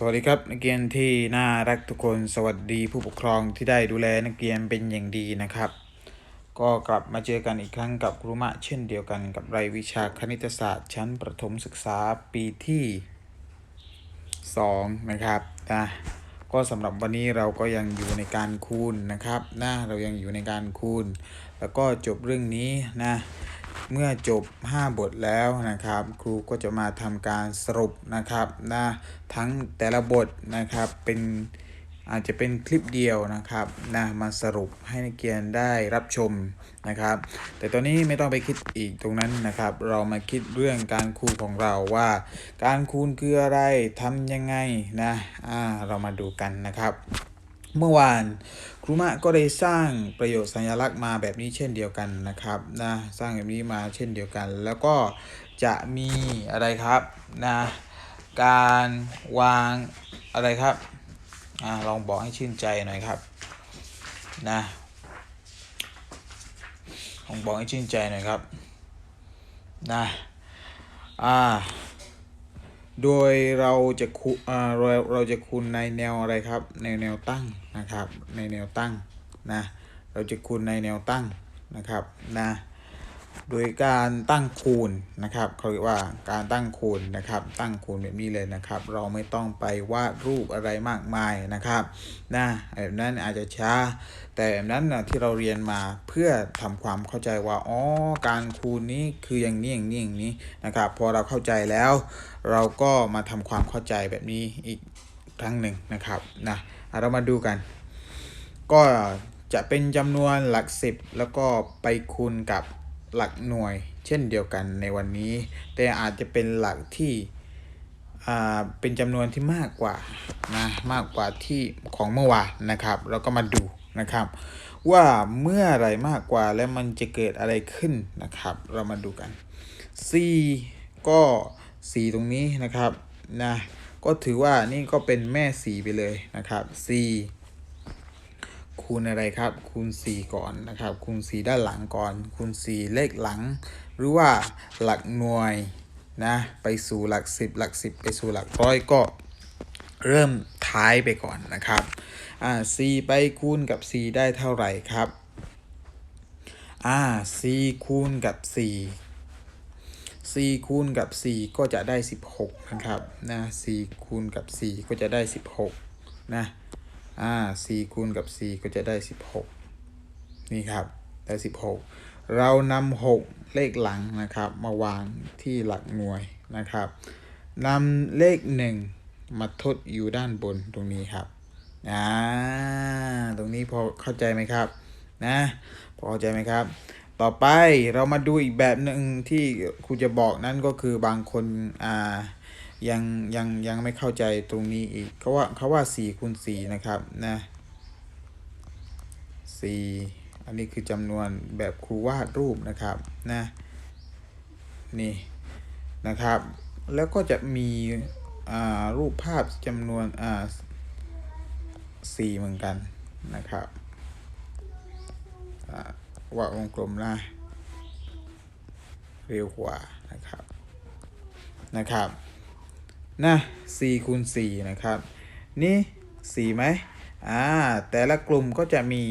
สวัสดีครับนักเรียนที่น่ารักทุกคนสวัสดีผู้ปกครองที่ได้ดูแลนักเรียนเป็นอย่างดีนะครับ ก็กลับมาเจอกันอีกครั้งกับครูมะเช่นเดียวกันกับรายวิชาคณิตศาสตร์ ชั้นประถมศึกษาปีที่ 2 นะครับนะก็สำหรับวันนี้เราก็ยังอยู่ในการคูณนะครับนะเรายังอยู่ในการคูณ แล้วก็จบเรื่องนี้นะ เมื่อจบ 5 บทแล้วนะครับ ครูก็จะมาทำการสรุปนะครับนะทั้งแต่ละบทนะครับเป็นอาจจะเป็นคลิปเดียวนะครับนะมาสรุปให้นักเรียนได้รับชมนะครับ แต่ตอนนี้ไม่ต้องไปคิดอีกตรงนั้นนะครับ เรามาคิดเรื่องการคูณของเราว่า การคูณคืออะไรทำยังไงนะอ่าเรามาดูกันนะครับ เมื่อวานครูมะก็ได้สร้างประโยชน์สัญลักษณ์มาแบบนี้เช่นเดียวกันนะครับนะสร้างแบบนี้มาเช่นเดียวกัน แล้วก็จะมีอะไรครับนะการวางอะไรครับอ่าลองบอกให้ชื่นใจหน่อยครับนะลองบอกให้ชื่นใจหน่อยครับนะอ่า โดยเราจะคูอ่าเราเราจะคูณในแนวอะไรครับ ในแนวตั้งนะครับ ในแนวตั้งนะ เราจะคูณในแนวตั้งนะครับนะ โดยการตั้งคูณนะครับเขาเรียกว่าการตั้งคูณนะครับ ตั้งคูณแบบนี้เลยนะครับ เราไม่ต้องไปวาดรูปอะไรมากมายนะครับนะแบบนั้นอาจจะช้า แต่แบบนั้นนะที่เราเรียนมาเพื่อทำความเข้าใจว่าอ๋อการคูณนี้คืออย่างนี้อย่างนี้อย่างนี้นะครับพอเราเข้าใจแล้ว เราก็มาทำความเข้าใจแบบนี้อีกครั้งหนึ่งนะครับนะอะเรามาดูกัน ก็จะเป็นจำนวนหลักสิบแล้วก็ไปคูณกับ หลักหน่วยเช่นเดียวกันในวันนี้ แต่อาจจะเป็นหลักที่เป็นจำนวนที่มากกว่านะมากกว่าที่ของเมื่อวานนะครับเราก็มาดูนะครับ ว่าเมื่อไรมากกว่าแล้วมันจะเกิดอะไรขึ้นนะครับ เรามาดูกัน c ก็4ตรงนี้นะครับนะก็ถือว่านี่ก็เป็นแม่4ไปเลยนะครับ c คูณอะไรครับ คูณ 4 ก่อนนะครับ คูณ 4 ด้านหลังก่อน คูณ 4 เลขหลัง หรือว่าหลักหน่วยนะไปสู่หลัก 10 หลัก 10 ไปสู่หลักร้อยก็เริ่มท้ายไปก่อนนะครับอ่า c ไปคูณกับ c ได้เท่าไหร่ครับอ่า c คูณกับ 4 4 คูณกับ 4 ก็จะได้ 16 นะครับ นะ4คูณกับ 4 ก็จะได้ 16 นะ อ่า4คูณกับ4ก็จะได้ 16 นี่ครับ ได้ 16 เรานำ6เลขหลังนะครับ มาวางที่หลักหน่วยนะครับนำเลข 1 มาทดอยู่ด้านบนตรงนี้ครับ อ่า ตรงนี้พอเข้าใจไหมครับ นะ พอเข้าใจไหมครับ ต่อไปเรามาดูอีกแบบหนึ่งที่ครูจะบอกนั่นก็คือบางคน อ่า ยังยังยังไม่เข้าใจตรงนี้อีกเขาว่าเขาว่า4คูณ4นะครับนะ4อันนี้คือจำนวนแบบครูวาดรูปนะครับนะนี่นะครับ แล้วก็จะมีอ่ารูปภาพจำนวนอ่า4เหมือนกันนะครับอ่าวาดวงกลมนะเร็วกว่านะครับนะครับ นะ4คูณ4นะครับ นี่4ไหมอ่าแต่ละกลุ่มก็จะมี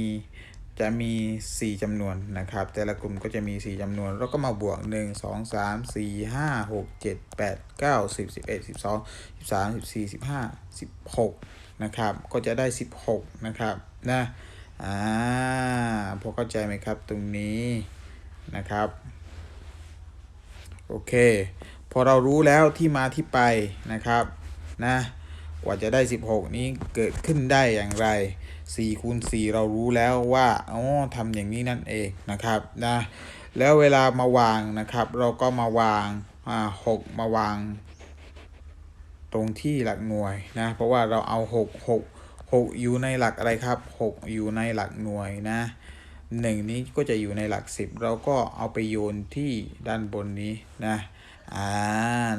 จะมี 4จำนวนนะครับ แต่ละกลุ่มก็จะมี 4จำนวน แล้วก็มาบวก 1 2 3 4 5 6 7 8 9 10 11 12 13 14 15 16 นะครับ ก็จะได้ 16 นะครับนะอ่าพอเข้าใจไหมครับตรงนี้นะครับ โอเค พอเรารู้แล้วที่มาที่ไปนะครับนะกว่าจะได้ 16 นี้เกิดขึ้นได้อย่างไร4คูณ4เรารู้แล้วว่าอ๋อทำอย่างนี้นั่นเองนะครับนะแล้วเวลามาวางนะครับ เราก็มาวางอ่า6มาวาง ตรงที่หลักหน่วยนะเพราะว่าเราเอา6 6 6อยู่ในหลักอะไรครับ6อยู่ในหลักหน่วยนะหนึ่งนี้ก็จะอยู่ในหลัก10เราก็เอาไปโยนที่ด้านบนนี้นะ อ่า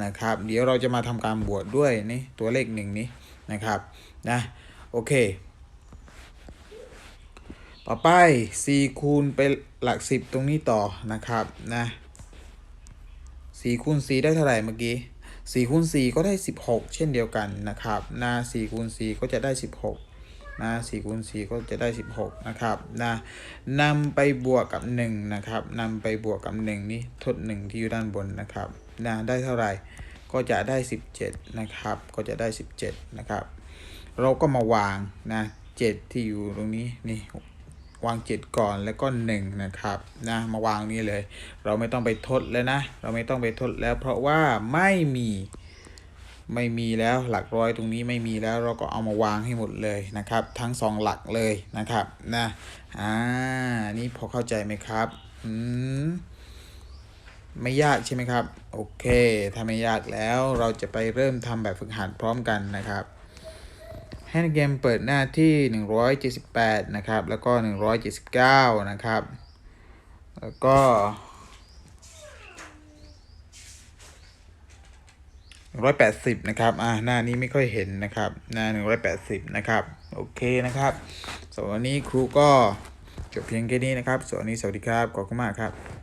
นะครับ เดี๋ยวเราจะมาทำการบวกด้วยนี่ตัวเลขหนึ่งนี้นะครับนะโอเค ต่อไป 4 คูณไปหลัก 10 ตรงนี้ต่อนะครับนะ4คูณ4ได้เท่าไหร่เมื่อกี้4คูณ4ก็ได้ 16 เช่นเดียวกันนะครับนะ4คูณ4ก็จะได้ 16นะ4คูณ4ก็จะได้ 16 นะครับนะนำไปบวกกับ 1 นะครับนำไปบวกกับ 1 นี่ทด 1 ที่อยู่ด้านบนนะครับ นะได้เท่าไหร่ก็จะได้ 17 นะครับ ก็จะได้ 17 นะครับ เราก็มาวางนะ7ที่อยู่ตรงนี้นี่วาง 7 ก่อนแล้วก็ 1 นะครับนะมาวางนี่เลย เราไม่ต้องไปทดแล้วนะ เราไม่ต้องไปทดแล้ว เพราะว่าไม่มีไม่มีแล้วหลักร้อยตรงนี้ไม่มีแล้วเราก็เอามาวางให้หมดเลยนะครับ ทั้งสองหลักเลยนะครับนะอ่านี่พอเข้าใจไหมครับอืม ไม่ยากใช่ไหมครับ โอเค ถ้าไม่ยากแล้วเราจะไปเริ่มทำแบบฝึกหัดพร้อมกันนะครับให้นักเรียนเปิดหน้าที่ 178 นะครับ แล้วก็ 179 นะครับ แล้วก็180นะครับ อ่า หน้านี้ไม่ค่อยเห็นนะครับ หน้า180นะครับ โอเคนะครับสำหรับวันนี้ครูก็จบเพียงแค่นี้นะครับสวัสดีสวัสดีครับ ขอบคุณมากครับ